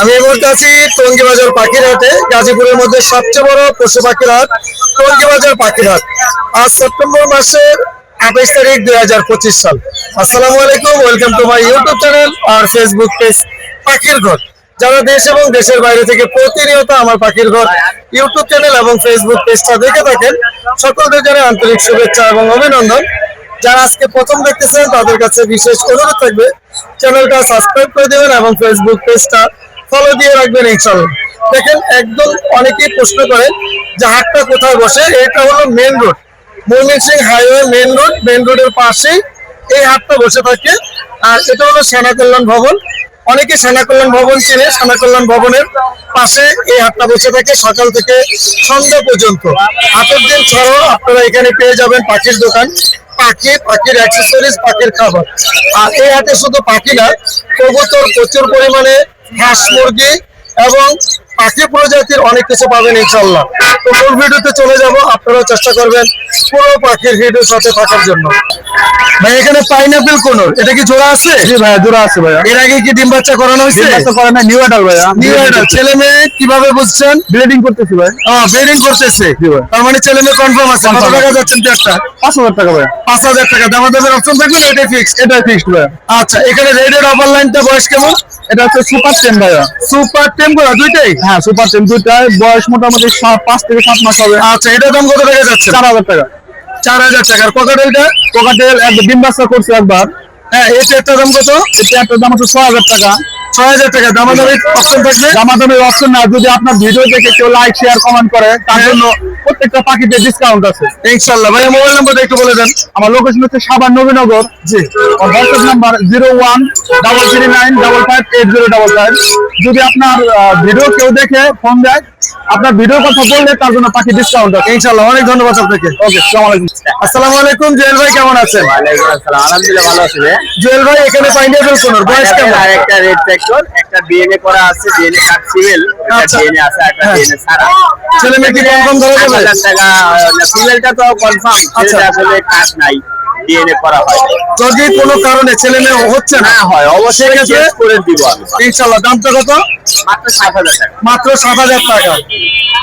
আমি এই মুহূর্তে আছি টঙ্গিবাজার পাখির হাটে গাজীপুরের মধ্যে সবচেয়ে বড় পশু পাখির হাট টঙ্গিবাজার পাখির হাট আজ সেপ্টেম্বর মাসের আঠাইশ তারিখ দুই হাজার পঁচিশ সাল। আসসালামু আলাইকুম, welcome to my YouTube channel R Facebook page পাখির ঘর যারা দেশ এবং দেশের বাইরে থেকে প্রতিনিয়ত আমার পাখির ঘর ইউটিউব চ্যানেল এবং ফেসবুক পেজটা দেখে থাকেন, সকলদের জানাই আন্তরিক শুভেচ্ছা এবং অভিনন্দন। যারা আজকে প্রথম দেখতেছেন, তাদের কাছে বিশেষ অনুরোধ থাকবে চ্যানেলটা সাবস্ক্রাইব করে দেবেন এবং ফেসবুক পেজটা ফলো দিয়ে রাখবেন ইনশাল্লাহ দেখেন একদম অনেকেই প্রশ্ন করেন যে হাটটা কোথায় বসে? এটা হলো main road Mymensingh highway main road main রোডের পাশেই এই হাটটা বসে থাকে। আর এটা হলো সেনা কল্যাণ ভবন। অনেকে সেনা কল্যাণ ভবন চেনে। সেনা কল্যাণ ভবনের পাশে এই হাটটা বসে থাকে সকাল থেকে সন্ধ্যা পর্যন্ত। হাটের দিন ছাড়াও আপনারা এখানে পেয়ে যাবেন পাখির দোকান। পাখি, পাখির অ্যাক্সেসরিজ পাখির খাবার। আর এই হাটে শুধু পাখি না, কবুতর প্রচুর পরিমাণে হাঁস, মুরগি এবং পাখি প্রজাতির অনেক কিছু পাবেন ইনশাল্লাহ তো মূল ভিডিওতে চলে যাব, আপনারাও চেষ্টা করবেন পুরো পাখির ভিডিওর সাথে থাকার জন্য। ভাই এখানে পাইনাপেল কোনর এটা কি জোড়া আছে? জি ভাইয়া জোড়া আছে ভাইয়া। এর আগে কি ডিম বাচ্চা করানো হয়েছে? বাচ্চা করে না নিউ অ্যাডাল ভাইয়া। নিউ অ্যাডাল্ট ছেলে মেয়ে কীভাবে বুঝছেন? ব্লিডিং করতেছি ভাই। ব্রিডিং করতেছে। জি ভাই। তার মানে ছেলে মেয়ে কনফার্ম আছে। কত টাকা যাচ্ছেন পেয়ারটা পাঁচ হাজার টাকা ভাইয়া। পাঁচ হাজার টাকা। দামা দামের অপশন থাকবে না এটাই ফিক্সড এটাই ফিক্সড ভাইয়া। আচ্ছা এখানে রেডের অফার লাইনটা বয়স কেমন? এটা হচ্ছে সুপার টেন ভাইয়া। সুপার টেম করা দুইটাই? হ্যাঁ সুপার টেন দুইটায় বয়স মোটামুটি সাত- পাঁচ থেকে সাত মাস হবে। আচ্ছা এটার দাম কত টাকা যাচ্ছে? চার হাজার টাকা। চার হাজার টাকার ককাটেলটা কোকাটেল এক ডিম বাচ্চা করছে একবার। হ্যাঁ এই পেয়ারটার দাম কত? একটা দাম হচ্ছে ছয় হাজার টাকা। ছয় হাজার টাকা। দামা অপশন থাকবে? দামাদামের অপশন না যদি আপনার ভিডিও দেখে কেউ লাইক শেয়ার কমেন্ট করে তার হ্যাঁ। জন্য প্রত্যেকটা পাখিতে ডিসকাউন্ট আছে। ইনশাল্লাহ। মোবাইল নাম্বারটা একটু বলে দেন। আমার লোকেশন হচ্ছে সাবান নবীনগর। জি। WhatsApp number zero one double three nine double five eight zero double five যদি আপনার ভিডিও কেউ দেখে ফোন দেয় আপনার ভিডিওর কথা বললে তার জন্য পাখি ডিসকাউন্ট আছে ইনশাল্লাহ অনেক ধন্যবাদ আপনাকে। ওকে সালাম আলাইকুম। আসসালামু আলাইকুম জুয়েল ভাই কেমন আছেন? ওয়ালাইকুম আসসালাম আলহামদুলিল্লাহ ভালো আছি জুয়েল ভাই এখানে পাইনাপেল কোনর বয়স কেমন? আর একটা রেড ট্রাক্টর একটা ডিএনএ করা আছে ডিএনএ কার্ড সিভিল একটা আচ্ছা। ডিএনএ আছে একটা হ্যাঁ। ডিএনএ ছাড়া। ছেলে মেয়ে কি কনফার্ম ধরে যাবে? হাজার টাকা সিভিলটা তো কনফার্ম আচ্ছা। আসলে কাজ নাই। ডিএনএ করা হয় যদি কোনো কারণে ছেলে মেয়ে হচ্ছে না না হয় অবশ্যই চেঞ্জ করে দিব আমি। ইনশাল্লাহ দামটা কত? মাত্র সাত হাজার টাকা। মাত্র সাত হাজার টাকা।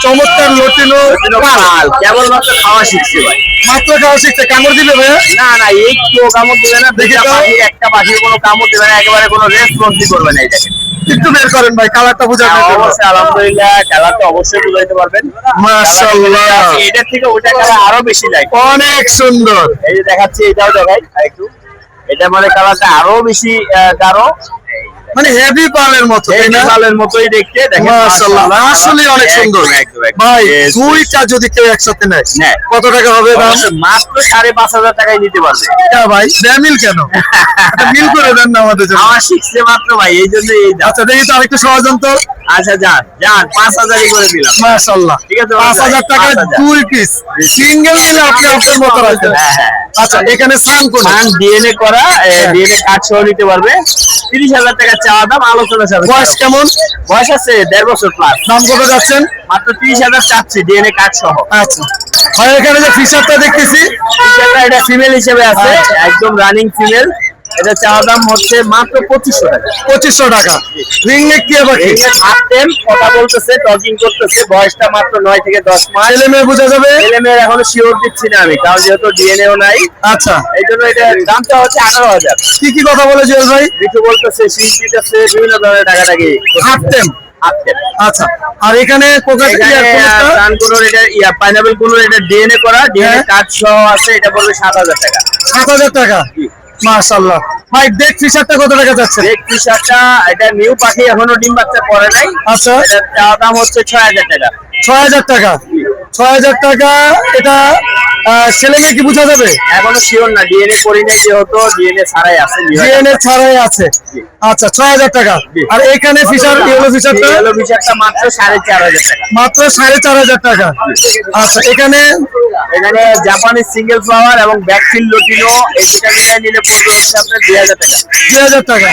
চমৎকার লটিনো কাল কেবল মাত্র খাওয়া শিখছে ভাই। মাত্র খাওয়া শিখছে। কামড় দিবে ভাইয়া? না না একটু কামড় দিবে না। দেখি। একটা পাখির কোনো কামড় দিবে না একেবারে কোনো রেসপন্সই করবে না এটাকে একটু বের করেন ভাই কালারটা বোঝা হ্যাঁ, অবশ্যই আলহামদুলিল্লাহ কালারটা অবশ্যই বুঝাইতে পারবেন। মাশাআল্লাহ। এটা থেকে ওটা খেলা আরও বেশি লাগে অনেক সুন্দর। এই যে দেখাচ্ছি এটাও দেখাই একটু এটা মানে কালারটা আরও বেশি গাঢ়। মানে হেভি পালের মতো মালের মতোই দেখতে মাশাআল্লাহ। আসলে অনেক সুন্দর। ভাই দুইটা যদি কেউ একসাথে নেয়। কত টাকা হবে মাত্র সাড়ে পাঁচ হাজার টাকায় নিতে পারবে। হ্যাঁ ভাই? মিল কেন? মিল করে দেন না আমাদের জন্য। আমার শিখছে মাত্র ভাই এই জন্য আচ্ছা দেখি তো আরেকটু ষড়যন্ত্র। আচ্ছা যান যান পাঁচ হাজারই করে দিলাম। মাশাআল্লাহ। ঠিক আছে, পাঁচ হাজার টাকা দুই পিস সিঙ্গেল নিলে আপনি আপনার মতো রাখবেন। হ্যাঁ, হ্যাঁ। আচ্ছা এখানে সান কোন? মান ডিএনএ করা হ্যাঁ। ডিএনএ কার্ড সহ নিতে পারবে। তিরিশ হাজার টাকা চাওয়া দাম আলোচনা সাথে বয়স কেমন? বয়স আছে দেড় বছর প্লাস দাম কত যাচ্ছেন? মাত্র তিরিশ হাজার চাচ্ছি ডিএনএ কাজ সহ। আচ্ছা। আর এখানে যে ফিচারটা দেখতেছি ফিচারটা এটা ফিমেল হিসেবে আছে আচ্ছা। একদম রানিং ফিমেল এটা চাওয়া দাম হচ্ছে মাত্র পঁচিশশো টাকা। পঁচিশশো টাকা। পাখি কথা বলতেছে টকিং করতেছে বয়সটা মাত্র নয় থেকে দশ মাস। ছেলে মেয়ে বোঝা যাবে? ছেলে মেয়ের এখনও শিওর দিচ্ছি না আমি কারণ যেহেতু ডিএনএও নাই। আচ্ছা। এই জন্য এটা দামটা হচ্ছে আঠারো হাজার। কি কি কথা বলে জুয়েল ভাই? কিছু বলতেছে দিতেছে বিভিন্ন ধরনের টাকাটাকি। হাফ টেম আচ্ছা। আর এখানে পাইনাপেল কোনোর এটা ডিএনএ করা ডিএনএ হ্যাঁ। কার্ড সহ আছে এটা পড়বে সাত হাজার টাকা। সাত হাজার টাকা। মাশাল্লাহ ভাই দেখ ফিশারটা কত টাকা যাচ্ছে? ডেক ফিশারটা এটা নিউ পাখি এখনও ডিম বাচ্চা পরে নাই। আচ্ছা। এটা দাম হচ্ছে ছয় হাজার টাকা। ছয় হাজার টাকা। ছয় হাজার টাকা এটা ছেলে মেয়ে কি বোঝা যাবে? এখনও শিওর না ডিএনএ করি নাই যেহেতু ডিএনএ ছাড়াই আছে ডিএনএ ছাড়াই আছে। আচ্ছা ছয় হাজার টাকা। আর এখানে ইয়েলো ইয়েলো মাত্র সাড়ে চার হাজার টাকা। মাত্র সাড়ে চার হাজার টাকা। আচ্ছা এখানে এখানে জাপানি সিঙ্গেল ফ্লাওয়ার এবং ব্যাকফিল লোটিনো এই দুটা মিলাই নিলে পড়বে হচ্ছে আপনার দুই হাজার টাকা। দুই হাজার টাকা।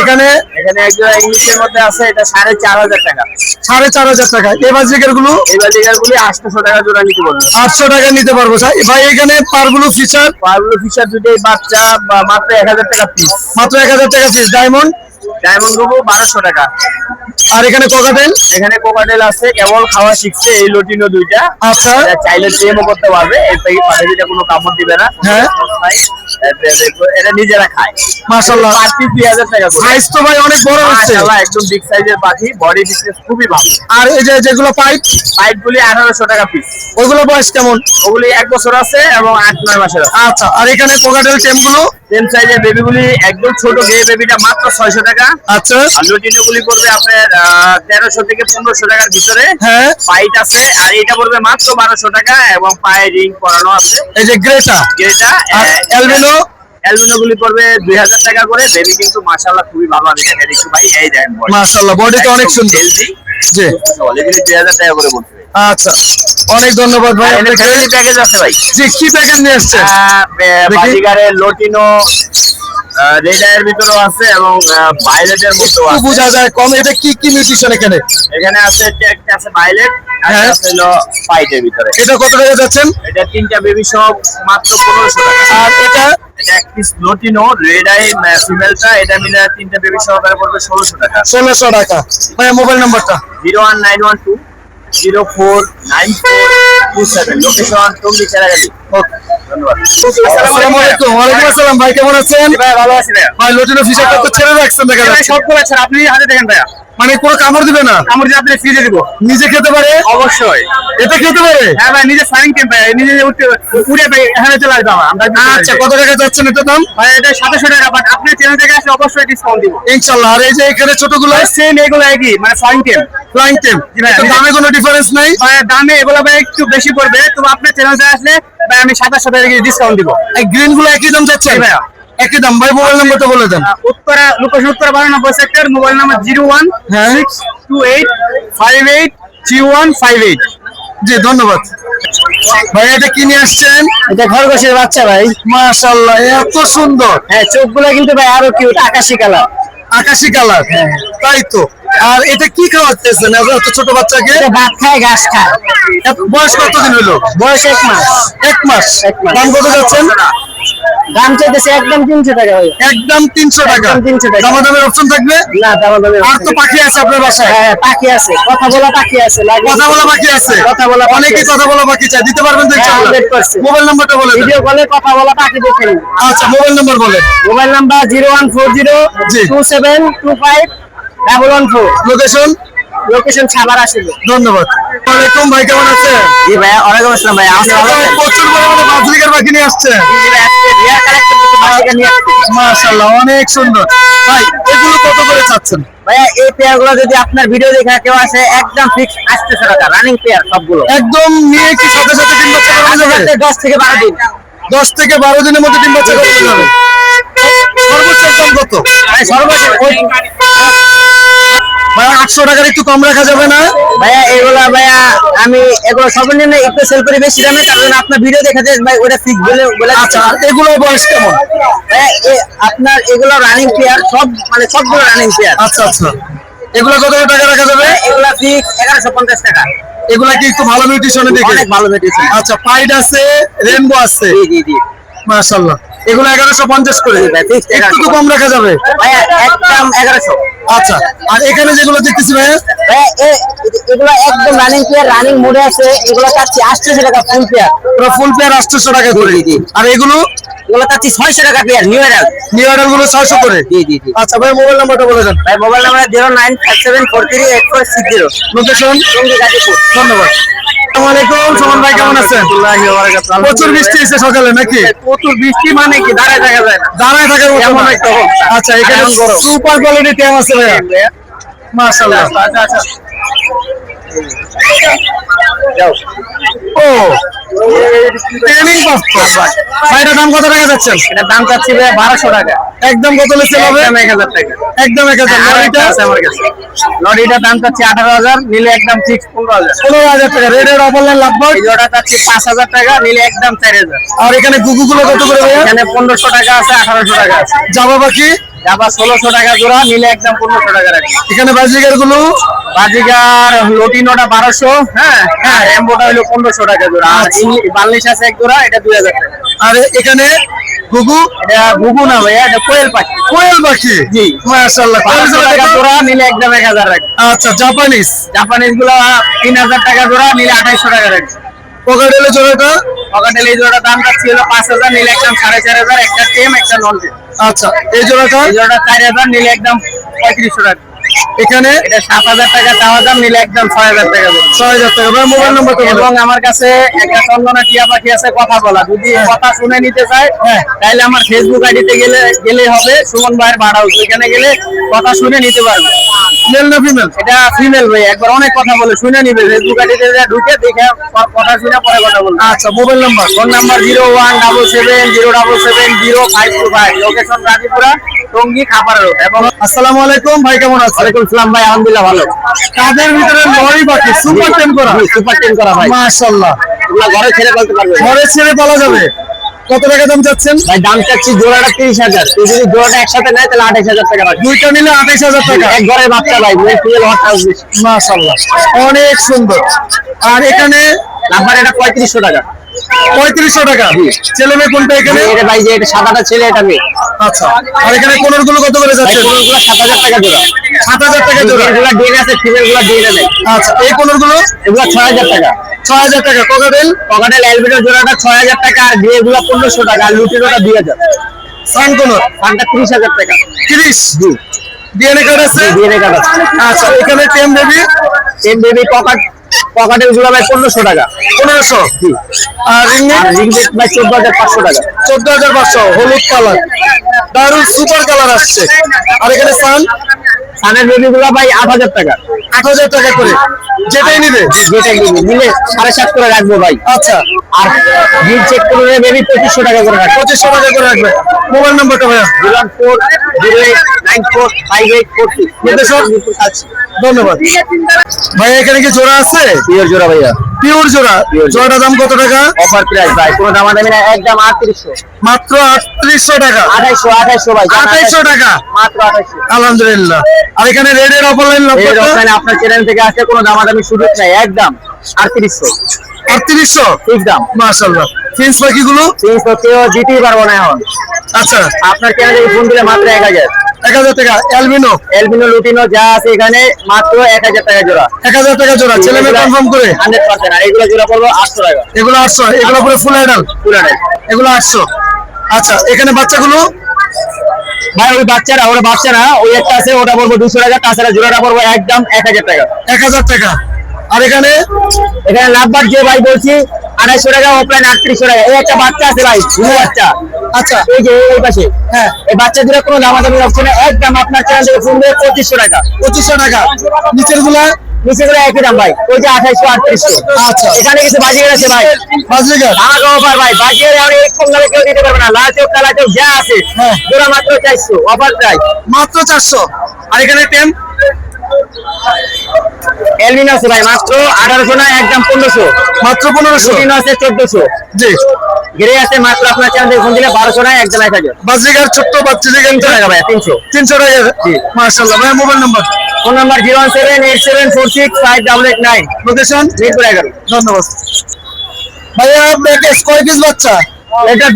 এখানে এখানে একজন ইংলিশের মধ্যে আছে এটা সাড়ে চার হাজার টাকা। সাড়ে চার হাজার টাকা। এই বাজিকারগুলো? এই বালিগার গুলি আটশোশো টাকা জোড়া নিতে পারবে আটশো টাকা নিতে পারব। ভাই ভাই এখানে পারগুলো ফিচার পারগুলো ফিচার যদি বাচ্চা মাত্র এক হাজার টাকা পিস মাত্র এক হাজার টাকা পিস ডায়মন্ড ডায়মন্ডগুলো বারোশো টাকা। আর এখানে কোকাটেল এখানে কোকাটেল আছে কেবল খাওয়া শিখছে এই লটিনো দুইটা। আচ্ছা। চাইলে প্রেমও করতে পারবে এই পেয়ে পাশে দুইটা কোনো কামড় দিবে না। হ্যাঁ। এটা নিজেরা খায়। মাশাআল্লাহ। পার পিস দুই হাজার টাকা সাইজ তো ভাই অনেক বড় হচ্ছে। মাশাআল্লাহ একদম বিগ সাইজের পাখি বডি ফিটনেস খুবই ভালো। আর এই যে যেগুলো পাইপ পাইপ গুলি আঠারোশো টাকা পিস ওইগুলো বয়স কেমন? ওগুলি এক বছর আছে এবং আট নয় মাসের আচ্ছা আর এখানে কোকাটেল টেমগুলো সেম সাইজের বেবি গুলি একদম ছোট গে বেবিটা মাত্র ছয়শো টাকা। আচ্ছা। আর পড়বে আপনার তেরোশো থেকে পনেরোশো টাকার ভিতরে। হ্যাঁ। পাইট আছে আর এটা পড়বে মাত্র বারোশো টাকা এবং পায়ে রিং করানো আছে। এই যে গ্রেটা যেটা আর অ্যালবিনো গুলি পড়বে দুই হাজার টাকা করে। বেবি কিন্তু মাশাআল্লাহ খুবই ভালো আমি দেখা দেখছি ভাই এই দেখেন body। মাশাআল্লাহ বডি তো অনেক সুন্দর। হেলদি জি। দুই হাজার টাকা করে বলছে আচ্ছা। অনেক ধন্যবাদ ভাই ফ্যামিলি প্যাকেজ আছে ভাই। জি কি প্যাকেজ নিয়ে। বাজিগারের লটিনো রেড আয়ের ভিতরেও আছে এবং ভাইলেটের মধ্যেও আছে। বোঝা যায় কম এটা কি কি নিউট্রিশন এখানে? এখানে আছে একটা আছে ভাইলেট আর হ্যাঁ। এটা কত টাকা যাচ্ছেন? এটা তিনটা বেবি সব মাত্র পনেরোশো টাকা। আর এটা? লটিনো রেড আই ফিমেলটা এটা মিলে তিনটা বেবি সহকারে পড়বে ষোলোশো টাকা। ষোলোশো টাকা। ভাই মোবাইল নাম্বারটা zero one nine one two. Zero four nine four two seven. Location Tongi Cheragali okay ধন্যবাদ। আসসালামু আলাইকুম। ওয়ালাইকুম আসসালাম। ভাই কেমন আছেন? ভাই ভালো আছি ভাইয়া ভাই লটিনো ফিশারটা তো ছেড়ে রাখছেন দেখা ভাই যাচ্ছে। সব আছে আপনি হাতে দেখেন ভাইয়া। মানে কোনো কামড় দিবে না। আমার যে আপনি ফ্রিজে দিব। নিজে খেতে পারে? অবশ্যই। এটা খেতে পারে? হ্যাঁ ভাই নিজে নিজে উঠতে উড়ে ভাই এখানে চলে আসবে আমার। আচ্ছা কত টাকা যাচ্ছেন এটা দাম? ভাই এটা সাতাশশো টাকা বাট আপনি চ্যানেল থেকে আসলে অবশ্যই ডিসকাউন্ট দিব। আর এই যে এখানে ছোটগুলো সেম এগুলো একই মানে ফাইন টেম্প ফ্লাইং ভাই। দামে কোনো ডিফারেন্স নাই? ভাই দামে এগুলো ভাই একটু বেশি পড়বে তো আপনার চ্যানেল থেকে আসলে ভাই আমি সাতাশশো টাকা ডিসকাউন্ট দিব। এই গ্রিনগুলো একই দাম যাচ্ছে? ভাইয়া। একই দাম ভাই মোবাইল নাম্বারটা বলে দেন। Uttara location Uttara বারানব্বই sector mobile number zero one হ্যাঁ। Six two eight five eight three one five eight. জি ধন্যবাদ। ভাই এটা কি নিয়ে আসছেন? এটা খরগোশের বাচ্চা ভাই। মাশাআল্লাহ এত সুন্দর। হ্যাঁ চোখগুলো কিন্তু ভাই আরও কিউট আকাশি কালার। আকাশি কালার। তাই তো। আর এটা কি খাওয়াচ্ছেন? এত ছোট বাচ্চাকে? ভাত খায় ঘাস খায়। বয়স কতদিন হলো? বয়স এক মাস। এক মাস। এক মাস। দাম কত যাচ্ছেন? দাম চাইতেছে একদম তিনশো টাকা একদম তিনশো টাকা। একদম 300 টাকা। দামাদামের অপশন থাকবে? না দাম আর তো পাখি আছে আপনার বাসায়? হ্যাঁ পাখি আছে। কথা বলা পাখি আছে কথা বলা বাকি আছে। কথা বলা অনেকে কথা বলা চাই দিতে পারবেন তো হ্যাঁ, ইনশাআল্লাহ। মোবাইল নাম্বারটা বলে দেন। ভিডিও কলে কথা বলা পাখি আচ্ছা মোবাইল নাম্বার বলেন। Mobile number zero one four zero. Two seven two five double one four. Location location ধন্যবাদ। ওয়ালাইকুম ভাই কেমন আছেন? জি ভাইয়া ওয়ালাইকুম আসসালাম ভাই আপনি ভালো আছেন প্রচুর পরিমাণে বাজলিকের পাখি নিয়ে আসছেন রিয়ার কালেকশন কিছু বাচ্চাকে নিয়ে আসছি। মাশাআল্লাহ অনেক সুন্দর। ভাই এগুলো কত করে চাচ্ছেন? ভাইয়া এই পেয়ার যদি আপনার ভিডিও দেখে কেউ আসে একদম ফিক্স আসতেছে টাকা রানিং পেয়ার সবগুলো। একদম নিয়ে কি সাথে সাথে ডিম বাচ্চা যাবে? থেকে বারো দিন। দশ থেকে বারো দিনের মধ্যে ডিম বাচ্চা যাবে। সর্বোচ্চ দাম কত? ভাই সর্বশেষ ওই ভাই আটশো টাকার একটু কম রাখা যাবে না? ভাইয়া এগুলা ভাইয়া আমি এগুলো সর্বনিম্ন একটু সেল করি বেশি দামে তার আপনার ভিডিও দেখে ভাই ওটা ফিক্স বলে বলে আচ্ছা আর এগুলো বয়স কেমন? ভাইয়া আপনার এগুলো রানিং পেয়ার সব মানে সবগুলো রানিং পেয়ার আচ্ছা আচ্ছা। এগুলো কত টাকা রাখা যাবে? এগুলা ফিক্স এগারোশো পঞ্চাশ টাকা। এগুলা কি একটু ভালো নিউট্রিশনে দেখে অনেক ভালো আচ্ছা পাইড আছে রেনবো আছে। জি জি জি। মাশাআল্লাহ। এগুলো এগারোশো পঞ্চাশ করে। একটু কম রাখা যাবে। একদম এগারোশো। আচ্ছা আর এখানে যেগুলো দেখতেছি ভাইয়া? এগুলো একদম রানিং পেয়ার রানিং মোডে আছে এগুলো চাচ্ছি আটশোশো টাকা ফুল পেয়ার পুরো ফুল পেয়ার আটশোশো টাকা করে। জি। আর এগুলো? এগুলো চাচ্ছি ছয়শো টাকা পেয়ার নিউ এডাল নিউ অর্ডারগুলো ছয়শো করে? জি জি জি। আচ্ছা ভাই মোবাইল নাম্বারটা বলে দেন। ভাই mobile number zero nine five seven four three eight four six zero location ধন্যবাদ। আসসালামু আলাইকুম সুমন ভাই কেমন আছেন? প্রচুর বৃষ্টি এসে সকালে নাকি? প্রচুর বৃষ্টি মানে কি? দাঁড়ায় থাকা যায় না। দাঁড়ায় থাকার মতো। আচ্ছা এখানে সুপার কোয়ালিটি ট্যাম আছে ভাইয়া। মাশাআল্লাহ। আচ্ছা আচ্ছা। ও ট্রেনিং পাঁচশো ভাইটার দাম কত টাকা যাচ্ছেন এটার দাম চাচ্ছি ভাই বারোশো টাকা। একদম কত লেসেল হবে একদম এক হাজার টাকা। একদম এক হাজার। লরিটা? আছে আমার কাছে। লরিটার দাম চাচ্ছি আঠারো হাজার নিলে একদম ফিক্স পনেরো হাজার। পনেরো হাজার টাকা। রেডের জোড়া চাচ্ছি পাঁচ হাজার টাকা নিলে একদম চার হাজার। আর এখানে গুগুগুলো কত করে এখানে পনেরোশো টাকা আছে আঠারোশো টাকা আছে। জামা পাখি আবার ষোলোশো টাকা জোড়া নিলে একদম পনেরোশো টাকা রাখি এখানে বাজিকারগুলো বাজিগার লটিনোটা বারোশো হ্যাঁ হ্যাঁ র্যাম্বোটা হলো পনেরোশো টাকা জোড়া। আর ইংলিশ আছে এক জোড়া এটা দুই হাজার টাকা। আর এখানে এটা ঘুঘু না ভাইয়া এটা কোয়েল পাখি। কোয়েল পাখি? জি। মাশাআল্লাহ কোয়েল টাকা জোড়া নিলে একদম এক হাজার আচ্ছা জাপানিজ? জাপানিজগুলো তিন হাজার টাকা জোড়া নিলে আঠাইশশো টাকা রাখবে। কোকাটেলের জোড়াটা? পকেটেল জোড়া দামটা ছিল পাঁচ হাজার নিলে একদম সাড়ে চার হাজার একটা টেম একটা নন টেম আচ্ছা এই জোড়াটা? এই জোড়াটা চার হাজার নিলে একদম পঁয়ত্রিশশো টাকা। এখানে এটা সাত হাজার টাকা চাওয়া দাম নিলে একদম ছয় হাজার টাকা ছয় হাজার টাকা। ভাই মোবাইল নাম্বারটা বলো। এবং আমার কাছে একটা চন্দনা টিয়া পাখি আছে কথা বলা। যদি কথা শুনে নিতে চায় হ্যাঁ। তাহলে আমার ফেসবুক আইডিতে গেলে গেলে হবে সুমন ভাইয়ের ভাড়া হাউস ওইখানে গেলে কথা শুনে নিতে পারবে। মেল না ফিমেল এটা ফিমেল ভাই একবার অনেক কথা বলে শুনে নিবে। ফেসবুক আইডিতে ঢুকে দেখে কথা শুনে পরে কথা বলবে। আচ্ছা mobile number? Phone number zero one double seven zero double seven zero five two five location Rajipura Tongi Khapar road এবং আসসালামু আলাইকুম ভাই কেমন আছেন? ওয়ালাইকুম সালাম ভাই আলহামদুলিল্লাহ ভালো। তাদের ভিতরে লরি পাখি সুপার টেম করা? সুপার টেন করা ভাই। মাশাআল্লাহ। এগুলা ঘরে ছেড়ে ফেলতে পারবে। ঘরে ছেড়ে পালা যাবে? কত টাকা দাম চাচ্ছেন? ভাই দাম চাচ্ছি জোড়াটা তিরিশ হাজার। তুই যদি জোড়াটা একসাথে নেয় তাহলে আঠাশ হাজার টাকা দুইটা নিলে আঠাইশ হাজার টাকা। এক ঘরের বাচ্চা ভাই মেয়ে ফিমেল হট হাউস অনেক সুন্দর। আর এখানে নাম্বার এটা পঁয়ত্রিশশো টাকা। পঁয়ত্রিশশো টাকা। ছেলে মেয়ে কোনটা এখানে? এটা ভাই যে এটা সাদাটা ছেলে এটা মেয়ে। আচ্ছা। আর এখানে কোনরগুলো কত করে যাচ্ছে? কোনগুলো সাত হাজার টাকা জোড়া। সাত হাজার টাকা জোড়া। এগুলো ডিএনএ আছে ফিমেলগুলো ডিএনএ নেই। আচ্ছা এই কোনরগুলো এগুলো ছয় হাজার টাকা। ছয় হাজার টাকা। কোকাটেল পকেটের অ্যালবিটো জোড়াটা ছয় হাজার টাকা আর ডিএ গুলো পনেরোশো টাকা আর লুটিনোটা দুই হাজার। সান কোনর? ফানটা ত্রিশ হাজার টাকা। তিরিশ? ডিএনএ কার্ড আছে? ডিএনএ কার্ড আছে। আচ্ছা এখানে tame baby? Ten baby pocket পকেটেরগুলো ভাই পনেরোশো টাকা। পনেরোশো? আর রিংনেট? আর রিংনেট ভাই চোদ্দ হাজার পাঁচশো টাকা। চোদ্দ হাজার পাঁচশো হলুদ কালার। দারুণ সুপার কালার আসছে। আর এখানে সান? সানের বেবি গুলো ভাই আট হাজার টাকা। আট হাজার টাকা করে। যেটাই নিবে? যেটাই নিবে নিলে সাড়ে সাত করে রাখব ভাই। আচ্ছা। আর বিল চেক করে বেবি পঁচিশশো টাকা করে রাখবে। পঁচিশশো টাকা করে রাখবে। মোবাইল নাম্বারটা ভাইয়া? Zero four zero eight nine four five eight four নির্দেশক? ধন্যবাদ। ভাই এখানে কি জোড়া আছে? পিওর জোড়া ভাইয়া। পিওর জোড়া। জোড়াটার দাম কত টাকা? অফার প্রাইস ভাই কোনো দাম দামি না একদম আটত্রিশশো। মাত্র আটত্রিশশো টাকা। আঠাইশো আঠাইশো ভাই আঠাইশশো টাকা? মাত্র আঠাইশো আলহামদুলিল্লাহ। আর এখানে রেডের অফলাইন এই নম্বরটা রপ্তানি আপনার? চ্যানেল থেকে আসে কোনো দামাদামি সুযোগ নাই একদম আটত্রিশশো। আটত্রিশশো? ঠিক দাম। মাশাল্লাহ ফিন্স পাখিগুলো তিনশো কেউ দিতেই পারব না এখন। আচ্ছা। আপনার চ্যানেলে ফোন দিলে মাত্র এক হাজার। এক হাজার টাকা অ্যালবিনো? এলবিনো লুটিনো যা আছে এখানে মাত্র এক হাজার টাকা জোড়া। এক হাজার টাকা জোড়া ছেলে মেয়ে কনফার্ম করে। হান্ড্রেড পার্সেন্ট আর এগুলো জোড়া পড়ব আটশো টাকা। এগুলো আটশো এগুলো পুরো ফুল আইডাল পুরাটাই এগুলো আটশো। আচ্ছা এখানে বাচ্চাগুলো? ভাই ওই বাচ্চারা ওরা বাচ্চারা ওই একটা আছে ওটা পড়ব দুশো টাকা তাছাড়া জোড়াটা পড়ব একদম এক হাজার টাকা। এক হাজার টাকা। আর এখানে? এখানে লাভবার যে ভাই বলছি আড়াইশো টাকা অফলাইন আটত্রিশশো টাকা। এই একটা বাচ্চা আছে ভাই বাচ্চা। আচ্ছা এই যে এই পাশে হ্যাঁ এই বাচ্চা দুটো কোনো দামাদামি রাখছে না একদম আপনার চ্যানেল থেকে ফোন পঁচিশশো টাকা। পঁচিশশো টাকা। নিচেরগুলা? নিচে করে একই দাম ভাই ওই যে আঠাইশো আটত্রিশশো। আচ্ছা। এখানে কিছু বাজিয়ে গেছে ভাই। বাজরিকার আমাকে অফার ভাই বাজিয়ে আর এই কম দামে কেউ দিতে পারবে না। লাল চোখ কালা চোখ যা আছে হ্যাঁ। মাত্র চারশো অফার মাত্র চারশো। আর এখানে টেম এলমিন আছে ভাই মাত্র আঠারোশো না একদম পনেরোশো। মাত্র পনেরোশো। আছে চোদ্দশো। জি। গেড়ে আছে মাত্র আপনার চ্যানেল থেকে ফোন দিলে বারোশো না একদম এক হাজার বাজরিকার ছোট্ট বাচ্চা তিনশো টাকা ভাই তিনশো। তিনশো টাকা মার্শাল্লাহ ভাই mobile number phone number zero one seven eight seven four six five double eight nine. Location Mirpur এগারো। ধন্যবাদ। ভাইয়া প্যাকেজ কয় পিস বাচ্চা? এটা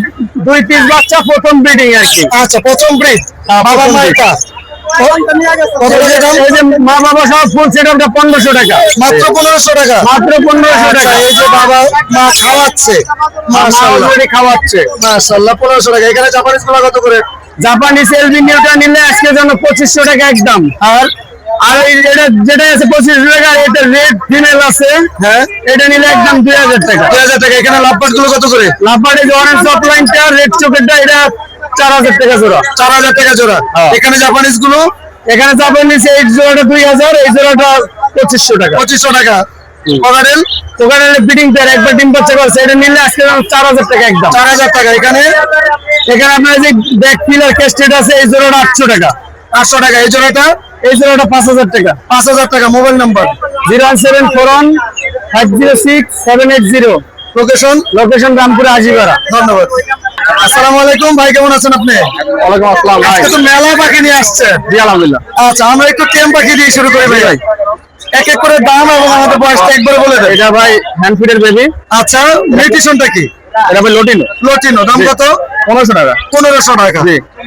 দুই পিস বাচ্চা প্রথম ব্রিডিং আর কি। আচ্ছা প্রথম ব্রিড বাবা প্রথম মাইকা এই মা বাবা সব ফুল সেট আপটা পনেরোশো টাকা। মাত্র পনেরোশো টাকা? মাত্র পনেরোশো আচ্ছা, টাকা এই যে বাবা মা খাওয়াচ্ছে। মাশাআল্লাহ। মাশাআল্লাহ খাওয়াচ্ছে। মাশাআল্লাহ পনেরোশো টাকা। এখানে জাপানিজগুলা কত করে? জাপানি সেলফি নিউটা নিলে আজকের জন্য পঁচিশশো টাকা একদম। আর আর এই এটা যেটা আছে পঁচিশশো টাকা এটা রেড ফিমেল আছে। হ্যাঁ। এটা নিলে একদম দুই হাজার টাকা। দুই হাজার টাকা। এখানে লাভবাটগুলো কত করে? লাফাটে যে অরেঞ্জ অফলাইনটা রেড চোখেরটা এটা চার হাজার টাকা জোড়া। চার হাজার টাকা জোড়া। হ্যাঁ। এখানে জাপানিজগুলো? এখানে জাপানিজ এই জোড়াটা দুই হাজার এই জোড়াটা পঁচিশশো টাকা। পঁচিশশো টাকা। কগারেল ওখানে বিডিং পেয়ার একবার ডিম বাচ্চা করছে এটা নিলে আজকে চার হাজার টাকা একদম। চার হাজার টাকা। এখানে? এখানে আপনার যে ব্যাক পিলার ক্যাস্টেড আছে এই জোড়াটা আটশো টাকা। আটশো টাকা। এই জোড়াটা? এই জোড়াটা পাঁচ হাজার টাকা। পাঁচ হাজার টাকা mobile number. Zero one seven four one five zero six seven eight zero. Location location রামপুরে Azipara ধন্যবাদ। আসসালামু আলাইকুম ভাই কেমন আছেন আপনি? ওয়ালাইকুম আসসালাম ভাই। আজকে তো মেলা পাখি নিয়ে আসছেন জি আলহামদুলিল্লাহ। আচ্ছা আমরা একটু টেম পাখি দিয়ে শুরু করি ভাই। এক এক করে দাম এবং আমাদের বয়সটা একবার বলে দেন। এটা ভাই হ্যান্ড ফিডের বেবি আচ্ছা নিউট্রিশনটা কি? এটা ভাই লটিনো লোটিনো দাম কত? পনেরোশো টাকা। পনেরোশো টাকা।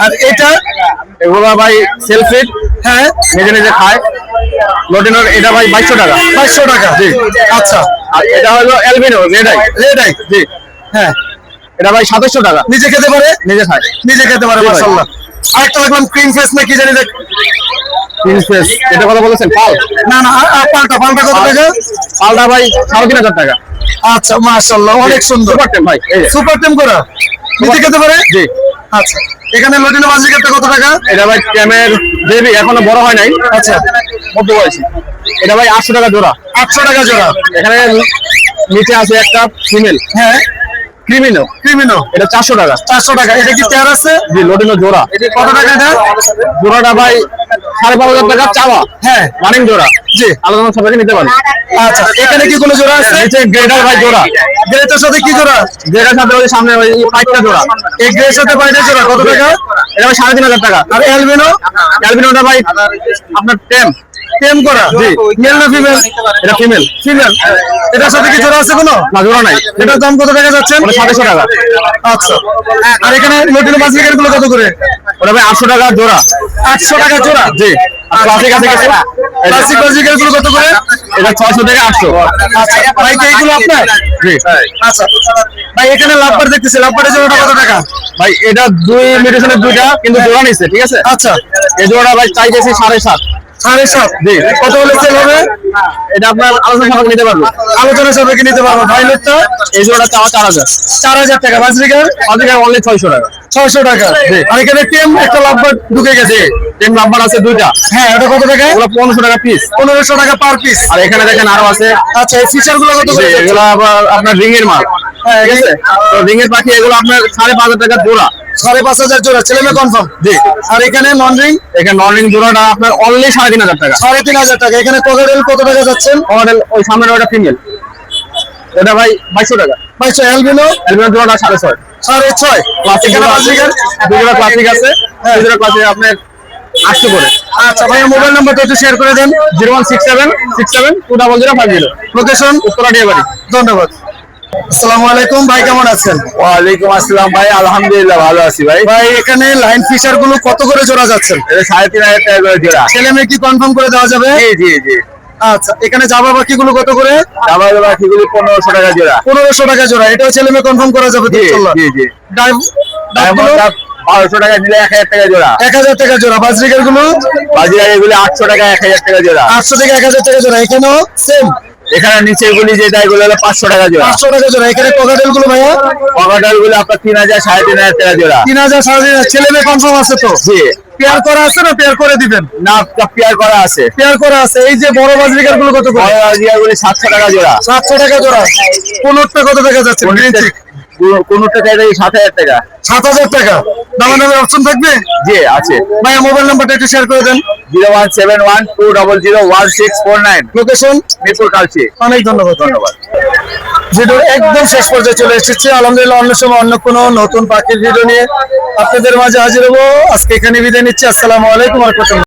আর এটা? এগুলো ভাই সেলফিট হ্যাঁ। নিজে নিজে খায়। লটিনোর এটা ভাই বাইশশো টাকা। বাইশশো টাকা। জি। আচ্ছা। আর এটা হলো albino red eye red eye জি। হ্যাঁ। এটা ভাই সাতাশশো টাকা। নিজে খেতে পারে? নিজে খায়। নিজে খেতে পারে আরেকটা দেখলাম ক্রিম ফেস না কি জানি দেখ। প্রিন্সেস এটা কথা বলেছেন? পাল? না না পাল্টা পাল্টা কত টাকা? পালটা ভাই সাড়ে তিন হাজার টাকা। আচ্ছা মাশাআল্লাহ অনেক সুন্দর। সুপার টেম ভাই সুপার টেম করা? নিজে খেতে পারে? জি। আচ্ছা এখানে লটিনো বাজিকারটা কত টাকা? এটা ভাই টেমের বেবি এখনও বড় হয় নাই। আচ্ছা। মধ্য বয়সী। এটা ভাই আটশো টাকা জোড়া। আটশো টাকা জোড়া। এখানে নিচে আছে একটা ফিমেল হ্যাঁ। ক্রিমিনো ক্রিমিনো। এটা 400 টাকা। 400 টাকা। এটা কি তেয়ার আছে? জি লোডিনো জোড়া। এটা কত টাকা এটা? জোড়াটা ভাই 12500 টাকা চাওয়া। হ্যাঁ। রানিং জোড়া। জি। আলাদা সবাইকে নিতে পারেন। আচ্ছা এখানে কি কোনো জোড়া আছে? নিচে গ্রেডার ভাই জোড়া। গ্রেডের সাথে কি জোড়া? গ্রেডার সাথে ওই সামনে ওই পাইপটা জোড়া। এই গ্রেডের সাথে পাইপটা জোড়া কত টাকা? এটা ভাই 3500 টাকা। আর এলবিনো এলবিনোটা ভাই আপনার টেম। প্রেম করা। জি। মেল না ফিমেল এটা ফিমেল ফিমেল সাথে কি জোড়া আছে কোনো? না জোড়া নাই। এটার দাম কত টাকা যাচ্ছে? সাতশো টাকা আচ্ছা। আর এখানে লোটিনো মাছগুলো কত করে? ওটা ভাই আটশো টাকা জোড়া। আটশো টাকা জোড়া? জি। আচ্ছা। আচ্ছা। ভাই আপনার? আচ্ছা। ভাই এখানে কত টাকা? ভাই এটা দুই মেডিসিনের দুইটা কিন্তু জোড়া নিচ্ছে ঠিক আছে? আচ্ছা। এই জোড়া ভাই চাইতেছে সাড়ে সাত। সাড়ে সাত কত হলে সেল হবে? এটা আপনার আলোচনা সাপেক্ষে নিতে পারব। আলোচনা সাপেক্ষে নিতে পারব? ভাইলেটটা এই জোড়াটা চাওয়া চার হাজার। চার হাজার টাকা। বাজরিকার? আজকে অনলি ছয়শো টাকা। ছয়শো টাকা। আর এখানে টেম একটা লাভবার ঢুকে গেছে। টিম আছে দুইটা। হ্যাঁ এটা কত টাকা ওগুলো পনেরোশো টাকা পিস পনেরোশো টাকা পার পিস আর এখানে দেখেন আরও আছে। আচ্ছা এই ফিচারগুলো কত এগুলো আবার আপনার রিং এর মাল। হ্যাঁ ঠিক আছে? তো রিং এর পাখি এগুলো আপনার সাড়ে পাঁচ হাজার টাকা জোড়া। সাড়ে পাঁচ হাজার জোড়া। ছেলে মেয়ে কনফার্ম জি। আর এখানে নন এখানে জোড়াটা আপনার অনলি সাড়ে তিন হাজার টাকা। সাড়ে তিন হাজার টাকা। এখানে কোকারেল কত টাকা যাচ্ছেন? ওই সামনের ওটা ফিমেল ওটা ভাই বাইশশো টাকা। বাইশো অ্যালবিনো অ্যালবিনো জোড়াটা সাড়ে ছয়। সাড়ে ছয়। ক্লাসিক আছে। ক্লাসিক আপনার আটশো করে। আচ্ছা ভাইয়া মোবাইল নাম্বারটা একটু শেয়ার করে দেন। Zero one six seven six seven two double zero five zero. Location Uttara ধন্যবাদ। আসসালামু আলাইকুম ভাই কেমন আছেন? ওয়ালাইকুম আসসালাম ভাই আলহামদুলিল্লাহ ভালো আছি ভাই। ভাই এখানে লাইন ফিশারগুলো কত করে জোড়া যাচ্ছেন সাড়ে তিন হাজার টাকা করে জোড়া। ছেলে মেয়ে কি কনফার্ম করে দেওয়া যাবে? জি জি জি। আচ্ছা এখানে বাকি গুলো কত করে? পনেরোশো টাকা জোড়া। পনেরোশো টাকা জোড়া এটাও ছেলে মেয়ে কনফার্ম করা যাবে জি জি জি। ডাইভ ডাইভগুলো? ডায়মন্ডটা বারোশো টাকা দিলে এক হাজার টাকা জোড়া। এক হাজার টাকা জোড়া। বাজরিকারগুলো বাজিরা এগুলি আটশো টাকা এক হাজার টাকা জোড়া। আটশো থেকে এক হাজার টাকা জোড়া। এখানেও সেম এখানে নিচে এগুলি যেটা এগুলো হলো পাঁচশো টাকা জোড়া। পাঁচশো টাকা জোড়া। এখানে কোকাটেলগুলো ভাইয়া? পকেটালগুলো আপনার তিন হাজার সাড়ে তিন হাজার টাকা জোড়া। তিন হাজার সাড়ে তিন হাজার। ছেলে মেয়ে কনফার্ম আছে তো? জি। পেয়ার করা আছে না পেয়ার করে দিবেন? না পেয়ার করা আছে। পেয়ার করা আছে। এই যে বড় বাজরিকারগুলো কত করে? বাজিরা গুলি সাতশো টাকা জোড়া। সাতশো টাকা জোড়া। পনেরোটা কত টাকা যাচ্ছে? কোনটা চাইলে সাত হাজার টাকা। সাত হাজার টাকা। দামের দামের অপশন থাকবে? জি আছে। ভাইয়া মোবাইল নাম্বারটা একটু শেয়ার করে দেন। Zero one seven one two double zero one six four nine. Location Mirpur Kalshi. অনেক ধন্যবাদ। ধন্যবাদ। ভিডিও একদম শেষ পর্যায়ে চলে এসেছে। আলহামদুলিল্লাহ অন্য সময় অন্য কোনো নতুন পাখির ভিডিও নিয়ে আপনাদের মাঝে হাজির হব। আজকে এখানে বিদায় নিচ্ছি। আসসালামু আলাইকুম রহমতুল্লাহ।